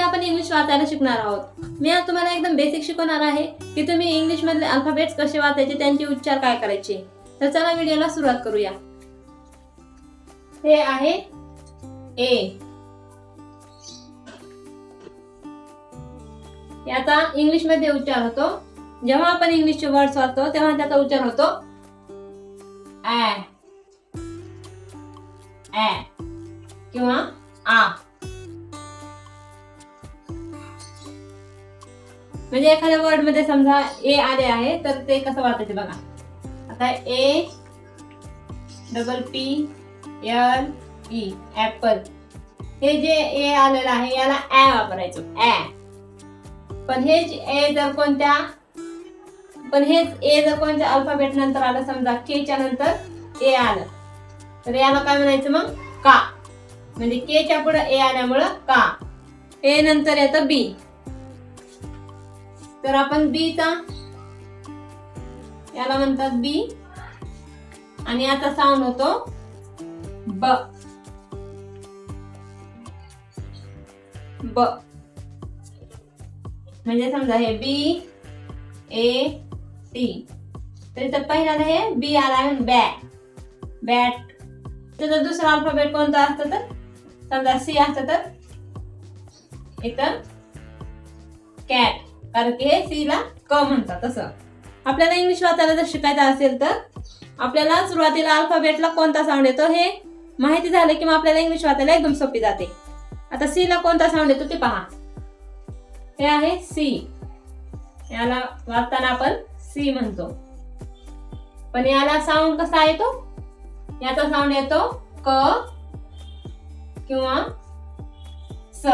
मध्ये आपण इंग्लिश वाचायला शिकणार आहोत. मी आज तुम्हाला एकदम बेसिक शिकवणार आहे की तुम्ही इंग्लिश मधले अल्फाबेट्स कसे वाचायचे त्यांचे उच्चार काय करायचे. तर चला व्हिडिओला सुरुवात करूया. हे आहे ए याचा इंग्लिशमध्ये उच्चार होतो. जेव्हा आपण इंग्लिशचे वर्ड्स वाचतो तेव्हा त्याचा उच्चार होतो ऍ किंवा आ. म्हणजे एखाद्या वर्डमध्ये समजा ए आले आहे तर ते कसं वाचायचे बघा. आता A double P L E apple हे जे ए आलेलं आहे याला ॲ वापरायचं. ऍ पण हेच ए जर कोणत्या पण हेच ए जर कोणत्या अल्फाबेट नंतर आलं समजा के च्या नंतर ए आलं तर याला काय म्हणायचं मग? का. म्हणजे के च्या पुढे ए आल्यामुळं का. ए नंतर येतं बी तर आपण बी चा याला म्हणतात बी आणि आता साऊंड होतो ब ब म्हणजे समजा हे बी ए टी तर इथं पहिल्यांदा हे बी आला आहे बॅ बॅट त्याचा दुसरा अल्फाबेट कोणता असतं तर? समजा सी असतं तर? इथं कॅट कारण की हे सी ला क म्हणतात असं. आपल्याला इंग्लिश वाचायला जर शिकायचं असेल तर आपल्याला सुरुवातीला अल्फाबेटला कोणता साऊंड येतो हे माहिती झालं की मग आपल्याला इंग्लिश वाचायला एकदम सोपी जाते. आता सी ला कोणता साऊंड येतो ते पहा. हे आहे सी याला वाचताना आपण सी म्हणतो. पण याला साऊंड कसा येतो? याचा साऊंड येतो क किंवा स.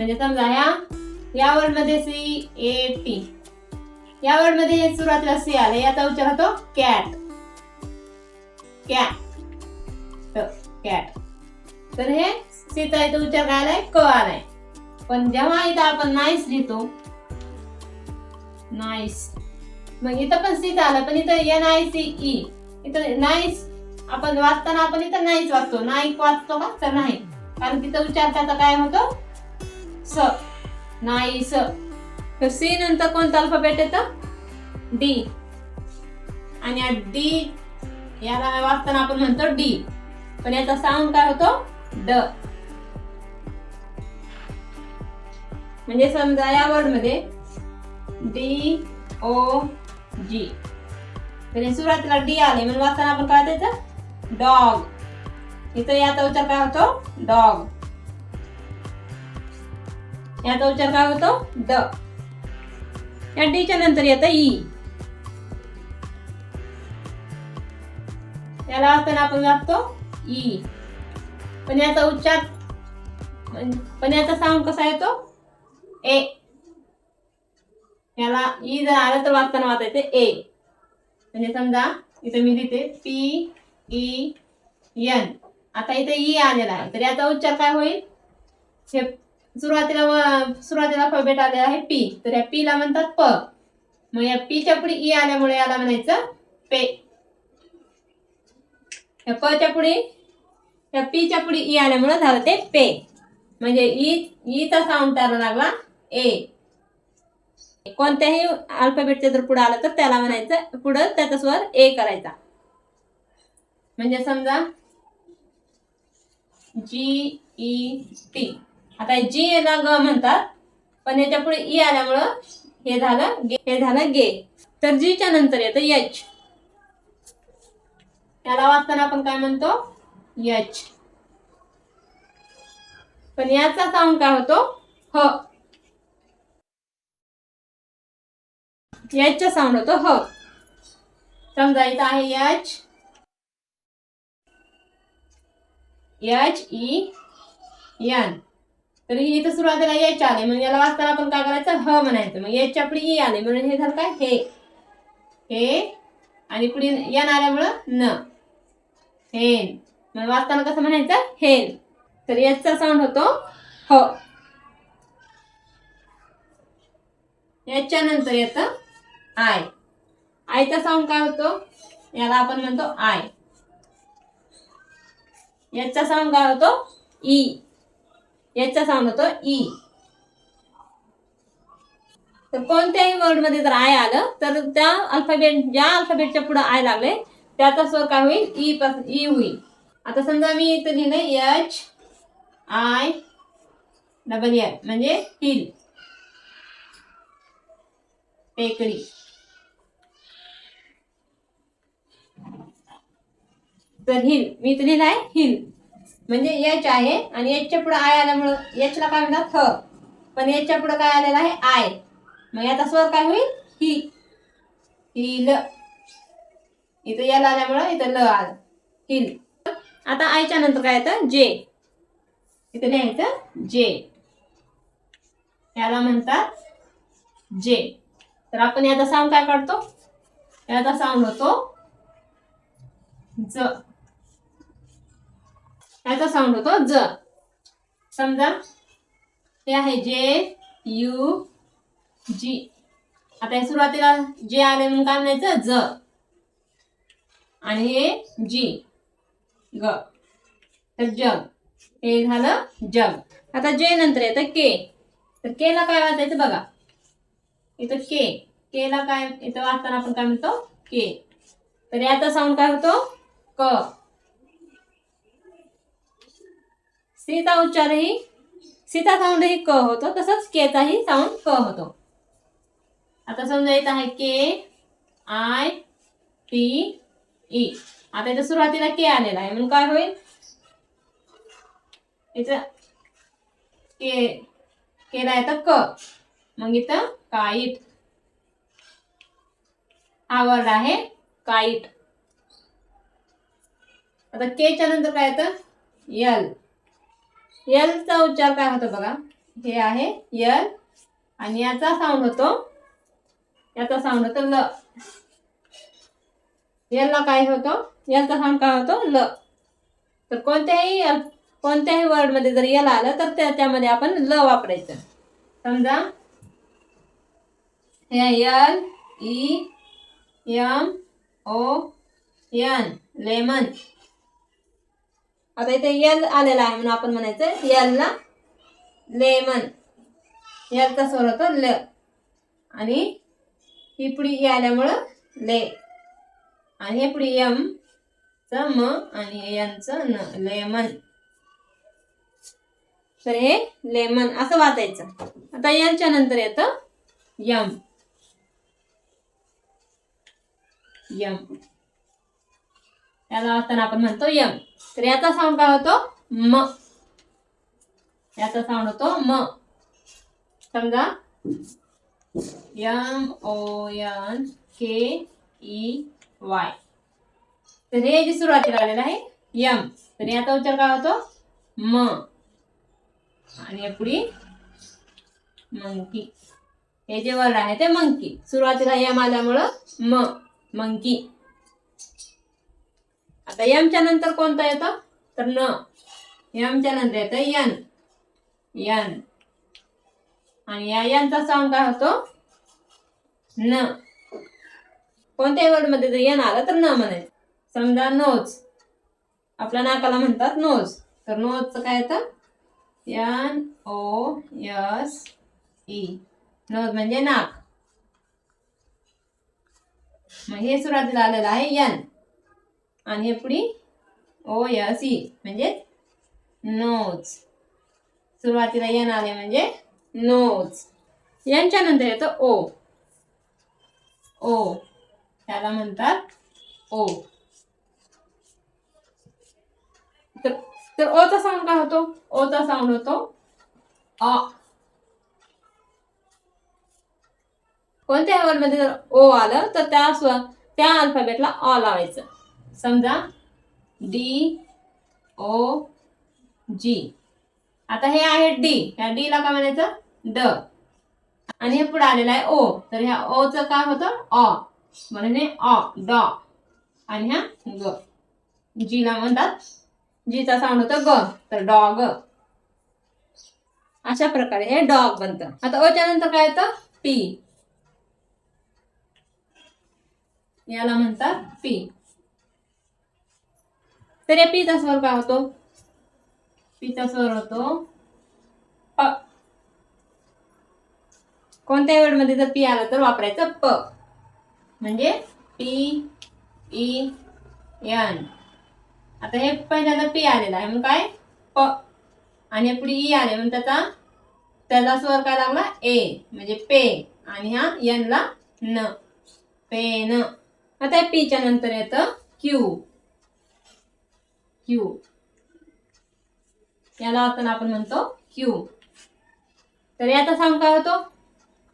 म्हणजे समजा ह्या या वर्डमध्ये सी ए टी. या वर्डमध्ये सुरुवातीला सी आले. याचा उच्चार होतो कॅट. कॅट. हो, कॅट. तर हे सीचा इथं उच्चार काय आलाय? क आलाय. पण जेव्हा इथं आपण नाईस लिहितो नाईस. मग इथं पण सीच आलं पण इथं एन आय सी ई. इथं नाईस आपण वाचताना आपण इथं नाहीच वाचतो. नाईक वाचतो का? तर नाही. कारण तिथं उच्चार त्याचा काय होतो? स. नाईस तर सी नंतर कोणतं अल्फाबेट येतं? डी आणि डी याला वाचताना आपण म्हणतो डी पण याचा साऊंड काय होतो? ड. म्हणजे समजा या वर्डमध्ये डी ओ जी म्हणजे सुरुवातीला डी आले म्हणून वाचताना आपण काय त्याचं डॉग इथं याचा उच्चार काय होतो? डॉग याचा उच्चार काय होतो? ड. या डीच्या नंतर येतं ई. याला वाचताना आपण वाचतो ई. पण याचा उच्चार पण याचा साऊंड कसा येतो? ए. याला ई जर आलं तर वाचताना वाचायचं ए. म्हणजे समजा इथं मी लिहिते पी ई एन. आता इथे ई आलेला आहे. तर याचा उच्चार काय होईल? हे सुरुवातीला सुरुवातीला अल्फाबेट आलेला आहे पी. तर या पी ला म्हणतात प. मग या पी च्या पुढे ई आल्यामुळे याला म्हणायचं पे. या प च्या पुढे या पी च्या पुढे ई आल्यामुळे झालं ते पे. म्हणजे ई ईचा साऊंड त्याला लागला ए. कोणत्याही अल्फाबेटच्या जर पुढे आलं तर त्याला म्हणायचं पुढं त्याचा स्वर ए करायचा. म्हणजे समजा जी ई टी. आता जी याला ग म्हणतात पण याच्यापुढे ई e आल्यामुळं हे झालं गे हे झालं गे. तर जीच्या नंतर येतं यच त्याला वाचताना आपण काय म्हणतो? यच पण याचा साऊंड काय होतो? ह. याचा साऊंड होतो ह. समजा इथं आहे यच यच ई एन तर इथं सुरुवातीला एच आले म्हणजे याला वाचताना आपण काय करायचं? ह म्हणायचं. मग याच्यापुढे ई आले. म्हणून हे झालं काय? हे. हे. आणि पुढे एन आल्यामुळं न. हेन मग वाचताना कसं म्हणायचं? हेन तर याचा साऊंड होतो ह. याच्यानंतर येतं आय. आयचा साऊंड काय होतो? याला आपण म्हणतो आय. याचा साऊंड काय होतो? ई. याचा साऊंड होतो ई तर कोणत्याही वर्डमध्ये जर आय आलं तर त्या अल्फाबेट ज्या अल्फाबेटच्या पुढे आय लागले त्याचा स्वर काय होईल? ई पास ई होईल. आता समजा मी इथं लिहिलं एच आय डबल एल म्हणजे हिल टेकडी. तर हिल मी इथं लिहिलं आहे हिल म्हणजे एच आहे आणि एचच्या पुढे आय आल्यामुळं एचला काय म्हणतात? ह. पण एचच्या पुढे काय आलेलं आहे? आय मग याचा स्वर काय होईल? ही ही ल. इथं याला आल्यामुळं इथं ल आलं. हिल आता आयच्या नंतर काय येतं? जे इथं लिहायचं जे याला म्हणतात जे तर आपण याचा साऊंड काय काढतो? याचा साऊंड होतो ज. याचा साऊंड होतो ज. समजा हे आहे जे यू जी. आता हे सुरुवातीला जे आले म्हणून काय म्हणायचं? ज. आणि हे जी. ग. तर जग. हे झालं जग. आता जे नंतर येतं के. तर के ला काय वाचायचं बघा. इथं के. के ला काय इथं वाचताना आपण काय म्हणतो? के. तर याचा साऊंड काय होतो? क. सीचा उच्चारही सीचा साऊंडही क होतो तसंच केचाही साऊंड क होतो. आता समजा येत आहे के आय टी ई. आता इथं सुरुवातीला के आलेला आहे. म्हणून काय होईल? इथं के केला येतं क. मग इथं काईट. हा वर्ड आहे काईट. आता केच्या नंतर काय येतं? यल. यलचा उच्चार काय होतो बघा? हे आहे यल आणि याचा साऊंड होतो याचा साऊंड होतो ल यलला काय होतो? यलचा साऊंड काय होतो? ल तर कोणत्याही कोणत्याही वर्डमध्ये जर यल आलं तर त्याच्यामध्ये आपण ल वापरायचं. समजा? हे L E M O N lemon आता इथे यल आलेला आहे म्हणून आपण म्हणायचं यलला लेमन. यलचा स्वर होतो ल. आणि ही पुढी ई आल्यामुळं ले. आणि हे पुढी यम च म आणि यांचं न लेमन. तर हे लेमन असं वाचायचं. आता यांच्या नंतर येतं यम यम याला असताना आपण म्हणतो यम. तर याचा साऊंड काय होतो? म. याचा साऊंड होतो म. समजा M O N K E Y. तर हे जे सुरुवातीला आलेलं आहे यम. तर याचा उच्चार काय होतो? म. आणि पुढे मंकी. हे जे वर्ड आहे ते मंकी. सुरुवातीला यम आल्यामुळं म मंकी. आता यमच्या नंतर कोणतं येतं? तर न. यमच्या नंतर येतं यन. यन. आणि या यांचा साऊंड काय होतो? न. कोणत्याही वर्डमध्ये जर यन आलं तर न म्हणायचं. समजा नोज आपल्या नाकाला म्हणतात नोज तर नोजचं काय येतं? N O S E. Nose म्हणजे नाक. मग हे सुरुवातीला आलेलं आहे यन. आणि हे पुढे ओ यस ई म्हणजे नोज. सुरुवातीला यन आले म्हणजे नोज. यांच्या नंतर येतं ओ. ओ. त्याला म्हणतात ओ. तर तर ओचा साऊंड काय होतो? ओचा साऊंड होतो अ. कोणत्या मध्ये जर ओ आलं तर त्या स्व त्या अल्फाबेटला अ लावायचं. समजा डी ओ जी आता हे आहे डी ह्या डी ला काय म्हणायचं? ड. आणि हे पुढे आलेलं आहे ओ तर ह्या ओचं काय होतं? अ. म्हणून हे अ ड. आणि ह्या ग. जीला म्हणतात. जीचा साऊंड होतं ग. तर डॉग अशा प्रकारे हे डॉग बनतं. आता ओच्या नंतर काय येतं? पी याला म्हणतात पी तर या पीचा स्वर काय होतो? पीचा स्वर होतो. प. वर्डमध्ये जर पी आला तर वापरायचं प. म्हणजे पी ई एन आता हे पहिल्यांदा पी आलेलं आहे. मग काय? प. आणि पुढे e ई आले म्हणून त्याचा त्याला स्वर काय लागला? ए म्हणजे पे. आणि हा ला न. पे न. आता पीच्या नंतर येतं क्यू क्यू याला आता आपण म्हणतो क्यू तर याचा साऊंड काय होतो?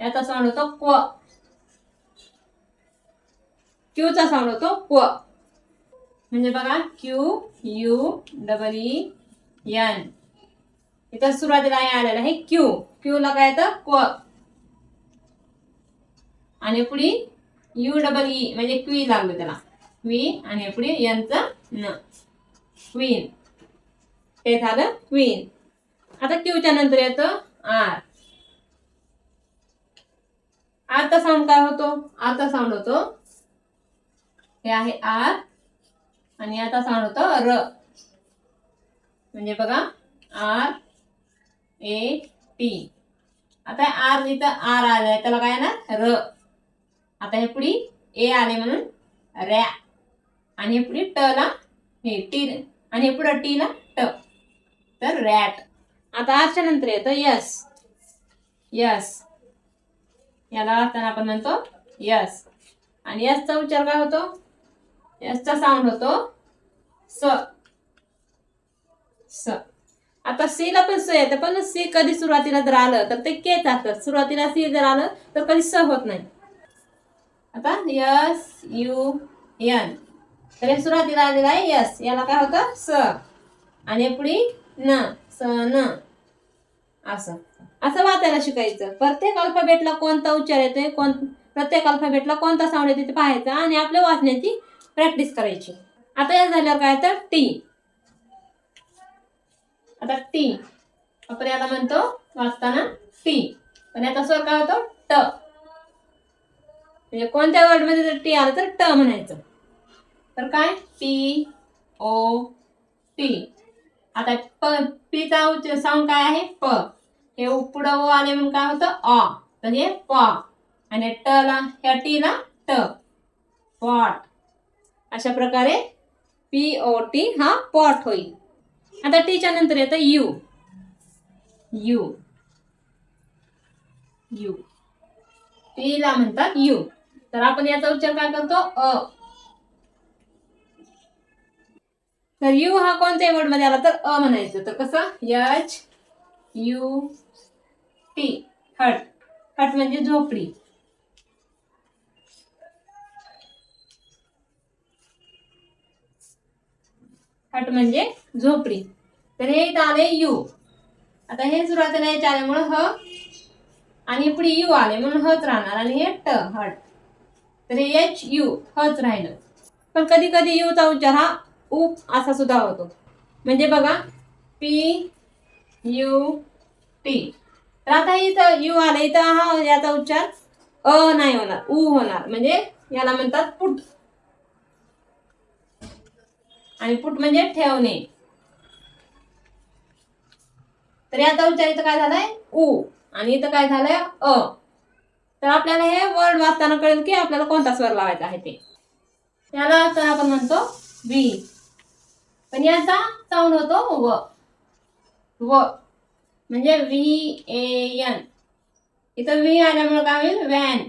याचा साऊंड होतो क्व. क्यूचा साऊंड होतो क्व. म्हणजे बघा Q U double E N इथं सुरुवातीला हे आलेलं आहे क्यू क्यू ला काय येतं? क्व. आणि पुढे यू डबल ई म्हणजे क्वी लागलं त्याला. क्वी आणि पुढे यांचं न क्वीन हे झालं क्वीन आता क्यूच्या नंतर येतं आर आरचा साऊंड काय होतो? आरचा साऊंड होतो. हे आहे आर आणि आता साऊंड होतो र म्हणजे बघा आर ए टी आता आर इथं आर आलाय त्याला काय ना र आता हे पुढे ए आले म्हणून रॅ आणि हे पुढे ट ला हे टी आणि पुढं पुढे टी ट. तर रॅट. आता आरच्या नंतर येतं यस. यस. याला असताना आपण म्हणतो यस. आणि यसचा उच्चार काय होतो? यसचा साऊंड होतो स. स. आता सी ला पण स येतं पण सी कधी सुरुवातीला जर आलं तर ते केच असतं सुरुवातीला सी जर आलं तर कधी स होत नाही. आता यस यू एन. तर हे सुरुवातीला आलेलं आहे. यस याला काय होतं? स. आणि पुढे न. स न. असं. असं वाचायला शिकायचं. प्रत्येक अल्फाबेटला कोणता उच्चार येतोय? कोण प्रत्येक अल्फाबेटला कोणता साऊंड येतो ते पाहायचं आणि आपल्या वाचण्याची प्रॅक्टिस करायची. आता या झाल्यावर काय तर टी आता टी आपण याला म्हणतो वाचताना टी पण याचा स्वर काय होतो? ट म्हणजे कोणत्या वर्डमध्ये जर टी आलं तर ट म्हणायचं. तर काय? P O T. आता प पीचा साऊंड काय आहे? प. हे पुढं ओ आले म्हणून काय होतं? अ. तर हे प. आणि टला ह्या टीला ट. पॉट. अशा प्रकारे पी ओ टी हा पॉट होईल. आता टीच्या नंतर येतं यू. यू. यू. टीला म्हणतात यू. तर आपण याचा उच्चार काय करतो? अ. तर यू हा कोणत्या वर्डमध्ये आला तर अ म्हणायचं. तर कसं? H U T. Hut. Hut म्हणजे झोपडी. हट म्हणजे झोपडी. तर हे इथं आले यू. आता हे सुरुवातीला याच्या आल्यामुळं ह आणि पुढे यू आले म्हणून हच राहणार आणि हे ट हट. तर हे एच यू हच राहिलं. पण कधी कधी यूचा उच्चार हा उ असा सुद्धा होतो. म्हणजे बघा पी यू टी. तर आता इथं यू आलं इथं हा याचा उच्चार अ नाही होणार उ होणार. म्हणजे याला म्हणतात पुट. आणि पुट म्हणजे ठेवणे. तर याचा उच्चार इथं काय झालाय? उ. आणि इथं काय झालंय? अ. तर आपल्याला हे वर्ड वाचताना कळेल की आपल्याला कोणता स्वर लावायचा आहे ते. याला तर आपण म्हणतो बी पण याचा साऊंड होतो व. व. म्हणजे व्ही ए एन इथं व्ही आल्यामुळे काय होईल? व्हॅन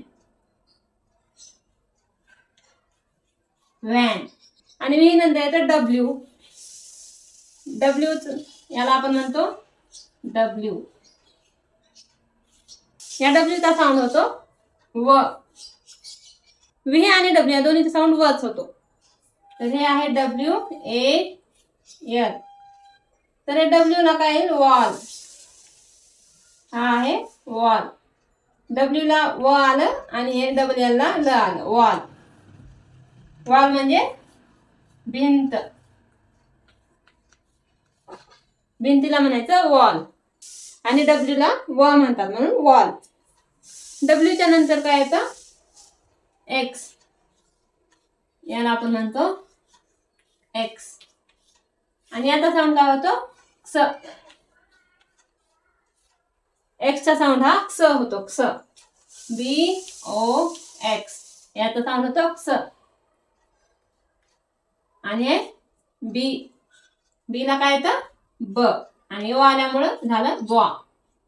व्हॅन आणि व्ही नंतर येतं डब्ल्यू डब्ल्यू याला आपण म्हणतो डब्ल्यू या डब्ल्यूचा साऊंड होतो व. व्ही आणि डब्ल्यू या दोन्हीचा साऊंड वच होतो. तर हे आहे डब्ल्यू ए एल तर हे डब्ल्यू ला काय येईल? वॉल हा आहे वॉल डब्ल्यू ला व आलं आणि हे डब्ल्यू एल ला ल आलं वॉल वॉल म्हणजे भिंत. भिंतीला म्हणायचं वॉल आणि डब्ल्यू ला व म्हणतात म्हणून वॉल डब्ल्यूच्या नंतर काय येतं? एक्स याला आपण म्हणतो एक्स आणि याचा साऊंड काय होतो? क्स एक्सचा साऊंड हा क्स होतो. क्स बी ओ एक्स याचा साऊंड होतो क्स आणि बी बी ला काय येतं? ब. आणि ओ आल्यामुळं झालं बॉ.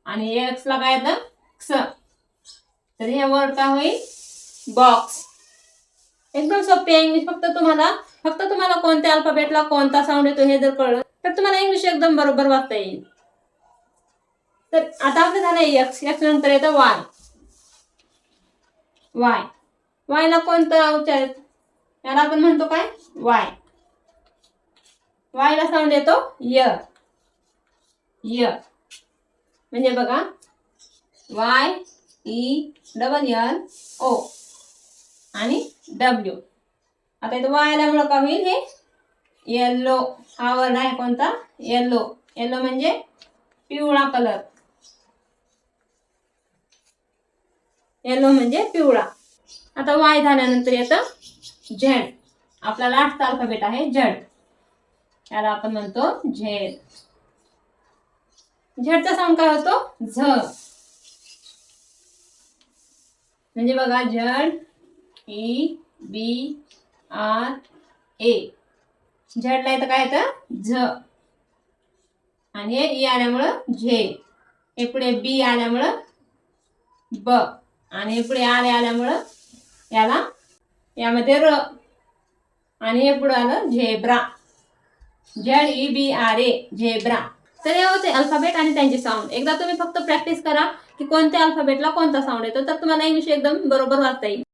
आणि एक्स ला काय येतं? क्स तर हे वर्ड काय होईल? बॉक्स एकदम सोपी आहे. इंग्लिश फक्त तुम्हाला फक्त तुम्हाला कोणत्या अल्फाबेटला कोणता साऊंड येतो हे जर कळलं तर तुम्हाला इंग्लिश एकदम बरोबर वाचता येईल. तर आता आपलं झालं एक्स एक्स नंतर येतं वाय वाय वायला कोणता उच्चार याला आपण म्हणतो काय? वाय वायला साऊंड येतो य य म्हणजे बघा. Y E double L O आणि डब्ल्यू आता इथं वाय आल्यामुळं का होईल? हे येल्लो हा वर्ड आहे कोणता? येल्लो येल्लो म्हणजे पिवळा कलर येल्लो म्हणजे पिवळा. आता वाय झाल्यानंतर येतं झेड आपला लास्ट अल्फाबेट आहे झेड याला आपण म्हणतो झेड झेडचा साऊंड काय होतो? झ. म्हणजे बघा झड ई बी आर ए. झेडला येतं काय येतं? झ. आणि ई आल्यामुळं झे. हे पुढे बी आल्यामुळं ब. आणि पुढे आर आल्यामुळं याला यामध्ये र. आणि हे पुढं आलं zebra. Z E B R A zebra. तर हे होते अल्फाबेट आणि त्यांचे साऊंड एकदा तुम्ही फक्त प्रॅक्टिस करा की कोणत्या अल्फाबेटला कोणता साऊंड येतो तर तुम्हाला इंग्लिश एकदम बरोबर वाचता येईल.